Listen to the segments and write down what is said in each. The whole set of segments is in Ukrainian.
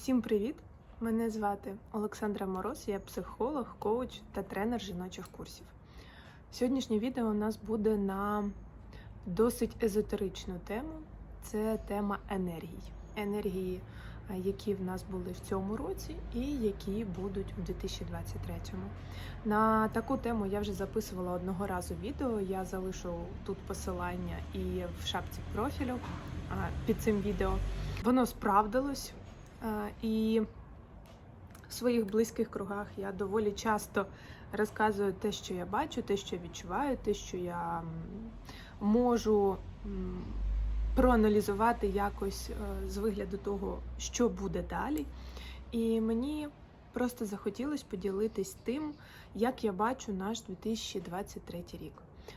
Всім привіт! Мене звати Олександра Мороз, я психолог, коуч та тренер жіночих курсів. Сьогоднішнє відео у нас буде на досить езотеричну тему. Це тема. Енергії, е, які в нас були в цьому році, і які будуть у 2023-му. На таку тему я вже записувала одного разу відео. Я залишу тут посилання і в шапці профілю під цим відео. Воно справдилось. І в своїх близьких кругах я доволі часто розказую те, що я бачу, те, що відчуваю, те, що я можу проаналізувати якось е, з вигляду того, що буде далі. І мені просто захотілося поділитись тим, як я бачу наш 2023 рік.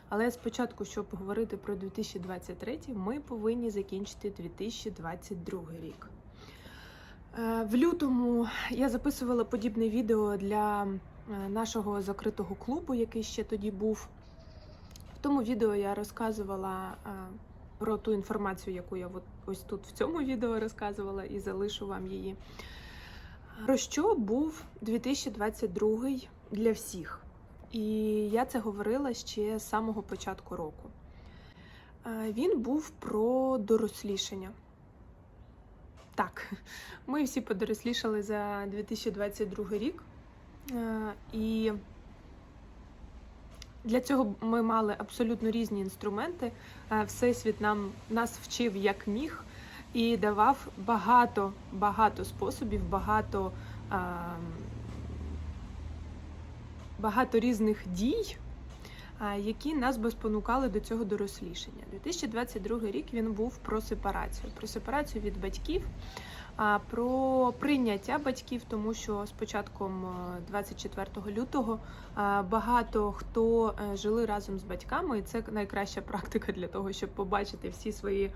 Але спочатку, щоб говорити про 2023, ми повинні закінчити 2022 рік. Е, В лютому я записувала подібне відео для е, нашого закритого клубу, який ще тоді був. В тому відео я розказувала е, про ту інформацію, яку я ось тут в цьому відео розказувала, і залишу вам її. Про що був 2022 для всіх? І я це говорила ще з самого початку року. Він був про дорослішання. Так, ми всі подорослішали за 2022 рік. Е, І для цього ми мали абсолютно різні інструменти. Е, Всесвіт нам нас вчив як міг і давав багато багато способів, багато, е, багато різних дій, які нас би спонукали до цього дорослішання. 2022 рік він був про сепарацію, про сепарацію від батьків, про прийняття батьків, тому що з початком е, 24 лютого е, багато хто е, жили разом з батьками, і це найкраща практика для того, щоб побачити всі свої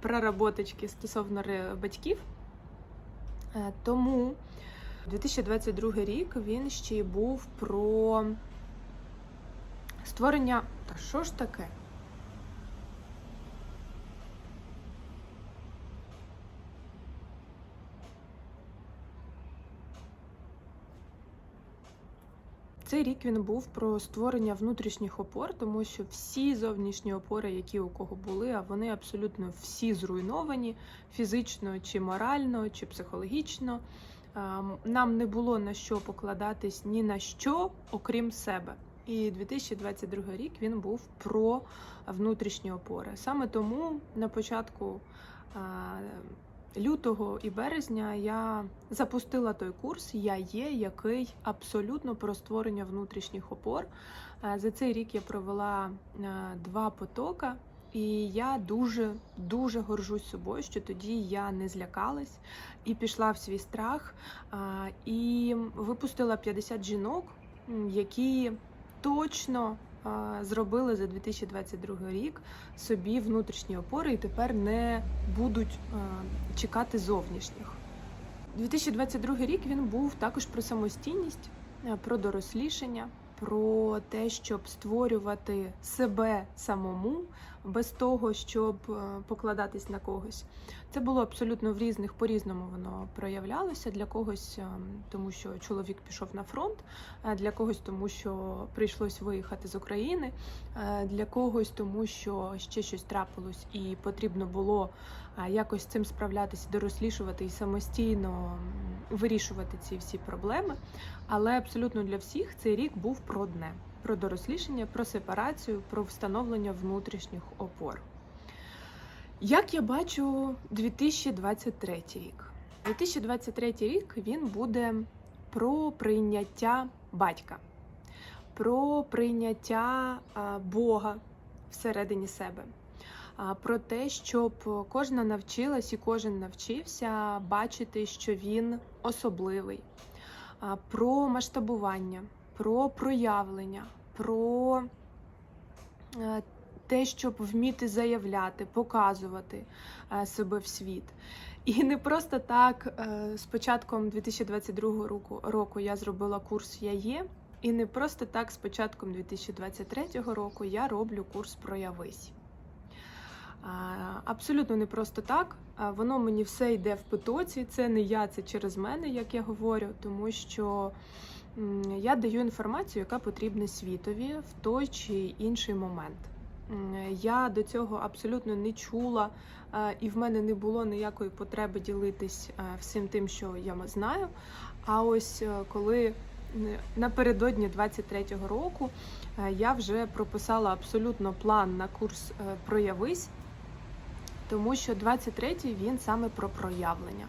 проработочки стосовно батьків. Е, Тому 2022 рік він ще й був про створення. Та що ж таке? Цей рік він був про створення внутрішніх опор, тому що всі зовнішні опори, які у кого були, а вони абсолютно всі зруйновані фізично, чи морально, чи психологічно. Ем, Нам не було на що покладатись ні на що, окрім себе. І 2022 рік він був про внутрішні опори. Саме тому на початку е, лютого і березня я запустила той курс Я є, який абсолютно про створення внутрішніх опор. Е, За цей рік я провела е, два потока. І я дуже дуже горжусь собою, що тоді я не злякалась і пішла в свій страх, і випустила 50 жінок, які точно зробили за 2022 рік собі внутрішні опори і тепер не будуть чекати зовнішніх. 2022 рік він був також про самостійність, про дорослішання, про те, щоб створювати себе самому без того, щоб е, покладатись на когось. Це було абсолютно в різних по-різному воно проявлялося. Для когось, е, тому що чоловік пішов на фронт, а для когось, тому що прийшлось виїхати з України, е, для когось, тому що ще щось трапилось, і потрібно було якось цим справлятися, дорослішувати і самостійно вирішувати ці всі проблеми. Але абсолютно для всіх цей рік був про одне: про дорослішання, про сепарацію, про встановлення внутрішніх опор. Як я бачу 2023 рік? 2023 рік він буде про прийняття батька, про прийняття Бога всередині себе. Про те, щоб кожна навчилась і кожен навчився бачити, що він особливий, про масштабування, про проявлення, про е, те, щоб вміти заявляти, показувати е, себе в світ. І не просто так е, з початком 2022 року, я зробила курс Я є, і не просто так з початком 2023 року я роблю курс Проявись. Абсолютно не просто так. Воно мені все йде в потоці. Це не я, це через мене, як я говорю, тому що я даю інформацію, яка потрібна світові в той чи інший момент. Я до цього абсолютно не чула, е, і в мене не було ніякої потреби ділитись е, всім тим, що я знаю. А ось е, коли напередодні 23-го року я вже прописала абсолютно план на курс Проявись, тому що 23-й він саме про проявлення.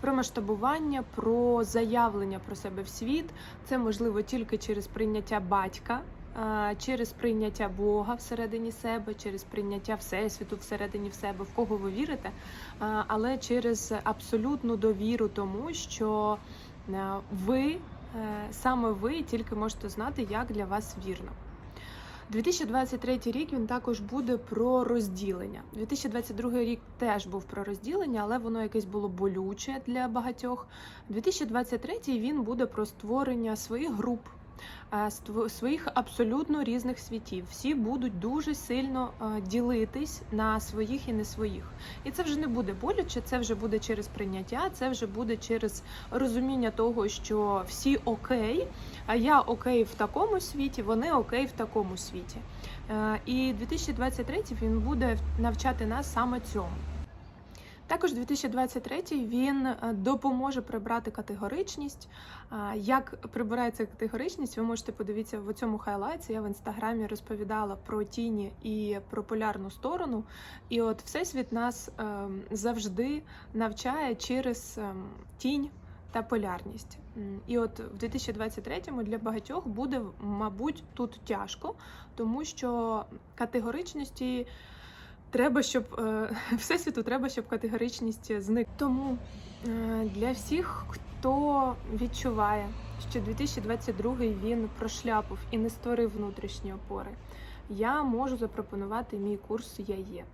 Про масштабування, про заявлення про себе в світ. Це можливо тільки через прийняття батька, через прийняття Бога всередині себе, через прийняття Всесвіту всередині в себе, в кого ви вірите, але через абсолютну довіру тому, що ви, е, саме ви тільки можете знати, як для вас вірно. 2023 рік він також буде про розділення. 2022 рік теж був про розділення, але воно якесь було болюче для багатьох. 2023 він буде про створення своїх груп. Своїх абсолютно різних світів. Всі будуть дуже сильно ділитись на своїх і не своїх. І це вже не буде болюче, це вже буде через прийняття, це вже буде через розуміння того, що всі окей, а я окей в такому світі, вони окей в такому світі. Е, І 2023 він буде навчати нас саме цьому. Також 2023 він е, допоможе прибрати категоричність. Як прибирається категоричність, ви можете подивитися в цьому хайлайті. Я в інстаграмі розповідала про тіні і про полярну сторону. І от всесвіт нас ем, завжди навчає через ем, тінь та полярність. І от в 2023-му для багатьох буде, мабуть, тут тяжко, тому що категоричності треба, щоб е, всесвіту треба, щоб категоричність зникла. Тому е, для всіх, хто відчуває, що 2022 він прошляпав і не створив внутрішні опори, я можу запропонувати мій курс Я є.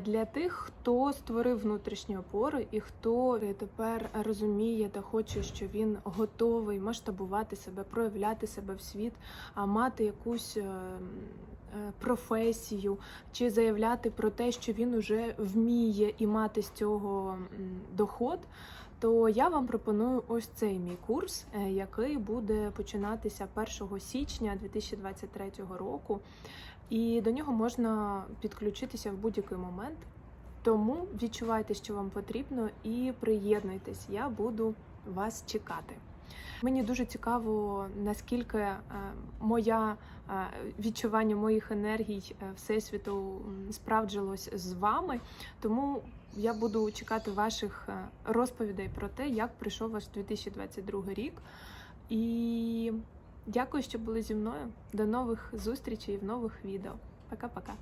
Для тих, хто створив внутрішні опори і хто тепер розуміє та хоче, що він готовий масштабувати себе, проявляти себе в світ, а мати якусь е, професію чи заявляти про те, що він уже вміє і мати з цього доход. То я вам пропоную ось цей мій курс, е, який буде починатися 1 січня 2023 року. І до нього можна підключитися в будь-який момент. Тому відчувайте, що вам потрібно, і приєднуйтесь. Я буду вас чекати. Мені дуже цікаво, наскільки е, моя е, відчування моїх енергій е, всесвіту справджилось з вами. Тому я буду чекати ваших розповідей про те, як прийшов ваш 2022 рік. І дякую, що були зі мною. До нових зустрічей в нових відео. Пока-пока.